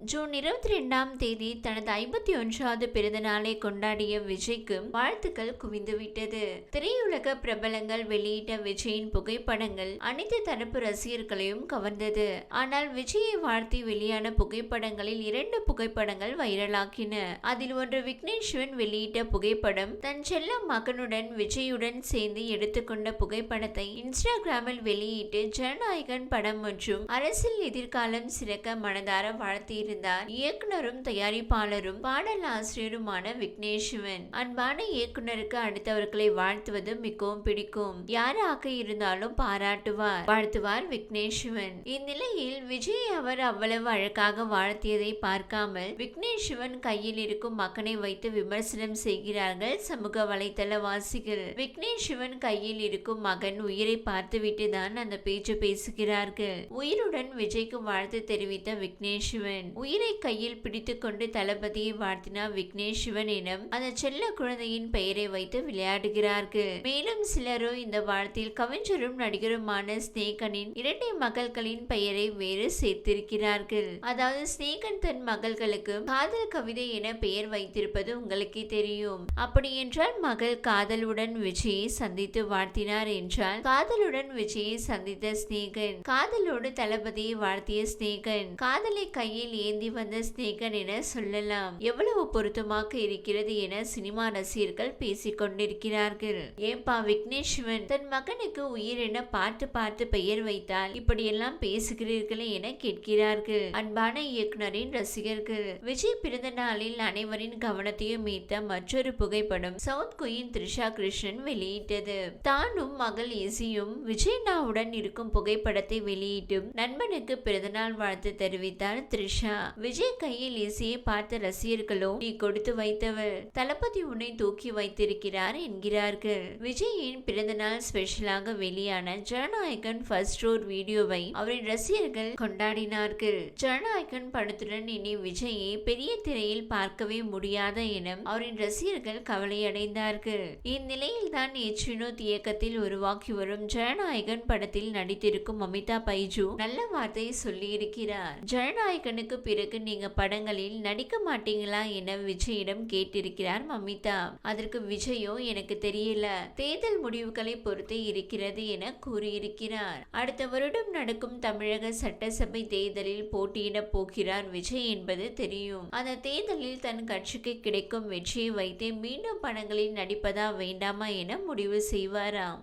June இருபத்தி ரெண்டாம் தேதி தனது ஐம்பத்தி ஒன்றாவது பிறந்த நாளை கொண்டாடிய விஜய்க்கு வாழ்த்துக்கள் குவிந்துவிட்டது. திரையுலக பிரபலங்கள் வெளியிட்ட விஜயின் புகைப்படங்கள் அனைத்து தரப்பு ரசிகர்களையும் கவர்ந்தது. ஆனால் விஜயை வாழ்த்தி வெளியான புகைப்படங்களில் இரண்டு புகைப்படங்கள் வைரலாக்கின. அதில் ஒன்று விக்னேஸ்வன் வெளியிட்ட புகைப்படம் தன் செல்ல மகனுடன் விஜயுடன் சேர்ந்து எடுத்துக்கொண்ட புகைப்படத்தை இன்ஸ்டாகிராமில் வெளியிட்டு ஜனநாயகன் படம் மற்றும் அரசியல் எதிர்காலம் சிறக்க மனதார வாழ்த்தியிருந்தார் இயக்குனரும் தயாரிப்பாளரும் பாடலாசிரியருமான விக்னேஷ்வன். அன்பான இயக்குனருக்கு அடுத்தவர்களை வாழ்த்துவது மிகவும் பிடிக்கும். யாராக இருந்தாலும் பாராட்டுவார் வாழ்த்துவார் விக்னேஷ்வன். இந்நிலையில் விஜய் அவர் அவ்வளவு அழகாக வாழ்த்தியதை பார்க்காமல் விக்னேஸ்வரன் கையில் இருக்கும் மகனை வைத்து விமர்சனம் செய்கிறார்கள் சமூக வலைதள வாசிகள். விக்னேஸ்வரன் கையில் இருக்கும் மகன் உயிரை பார்த்துவிட்டு தான் அந்த பேச்சு பேசுகிறார்கள். உயிருடன் விஜய்க்கு வாழ்த்து தெரிவித்த விக்னேஸ்வரன் உயிரை கையில் பிடித்துக்கொண்டு தளபதியை வாழ்த்தினார் சிவன் எனும் அந்த செல்ல குழந்தையின் பெயரை வைத்து விளையாடுகிறார்கள். மேலும் சிலரோ இந்த வாழ்த்தில் கவிஞரும் நடிகருமான ஸ்னேகனின் இரட்டை மகள்களின் பெயரை வேறு சேர்த்திருக்கிறார்கள். அதாவது ஸ்னேகன் தன் மகள்களுக்கு காதல் கவிதை என பெயர் வைத்திருப்பது உங்களுக்கே தெரியும். அப்படி என்றால் மகள் காதலுடன் விஜயை சந்தித்து வாழ்த்தினார் என்றால் காதலுடன் விஜயை சந்தித்த ஸ்னேகன் காதலோடு தளபதியை வாழ்த்திய ஸ்னேகன் காதலை கையில் ஏந்தி வந்த ஸ்னேகன் என சொல்லலாம். எவ்வளவு பொருத்தமாக இருக்கிறது என சினிமா ரசிகர்கள் பேசிக் கொண்டிருக்கிறார்கள். ஏன்பா விக்னேஷ்வன்? தன் மகனுக்கு உயிர் என பார்த்து பார்த்து பெயர் வைத்தால் இப்படியெல்லாம் பேசுகிறீர்களே என கேட்கிறார்கள். அன்பான இயக்குனரின் ரசிகர்கள். விஜய் பிறந்த நாளில் அனைவரின் கவனத்தையும் ஈர்த்த மற்றொரு புகைப்படம் சவுத் குயின் த்ரிஷா கிருஷ்ணன் வெளியிட்டது. தானும் மகள் இசியும் விஜய்னாவுடன் இருக்கும் புகைப்படத்தை வெளியிட்டும் நண்பனுக்கு பிறந்தநாள் வாழ்த்து தெரிவித்தார் த்ரிஷா. விஜய் கையில் இசையை பார்த்த ரசிகர்களோ நீ கொடுத்து வைத்தவள் தளபதி உன்னை தூக்கி வைத்திருக்கிறார் என்கிறார்கள். விஜயின் பிறந்தநாள் ஸ்பெஷலாக வெளியான ஜனநாயகன் ஃபர்ஸ்ட் ரோர் வீடியோவை அவரின் ரசிகர்கள் கொண்டாடினார்கள். ஜனநாயகன் படத்துடன் இனி விஜயை பெரிய திரையில் பார்க்கவே முடியாத என அவரின் ரசிகர்கள் கவலையடைந்தார்கள். இந்நிலையில் தான் எச் வினோத் இயக்கத்தில் உருவாக்கி வரும் ஜனநாயகன் படத்தில் நடித்திருக்கும் அமிதா பைஜு நல்ல வார்த்தையை சொல்லியிருக்கிறார். ஜனநாயகனுக்கு பிறகு நீங்க படங்களில் நடிக்க மாட்டீங்களா என விஜயிடம் கேட்டிருக்கிறார் மமிதா அதற்கு விஜயோ எனக்கு தெரியல. தேர்தல் முடிவுகளை பொறுத்தே இருக்கிறது என கூறியிருக்கிறார். அடுத்த வருடம் நடக்கும் தமிழக சட்டசபை தேர்தலில் போட்டியிடப் போகிறார் விஜய் என்பது தெரியும். அந்த தேர்தலில் தன் கட்சிக்கு கிடைக்கும் வெற்றியை வைத்தே மீண்டும் படங்களில் நடிப்பதா வேண்டாமா என முடிவு செய்வாராம்.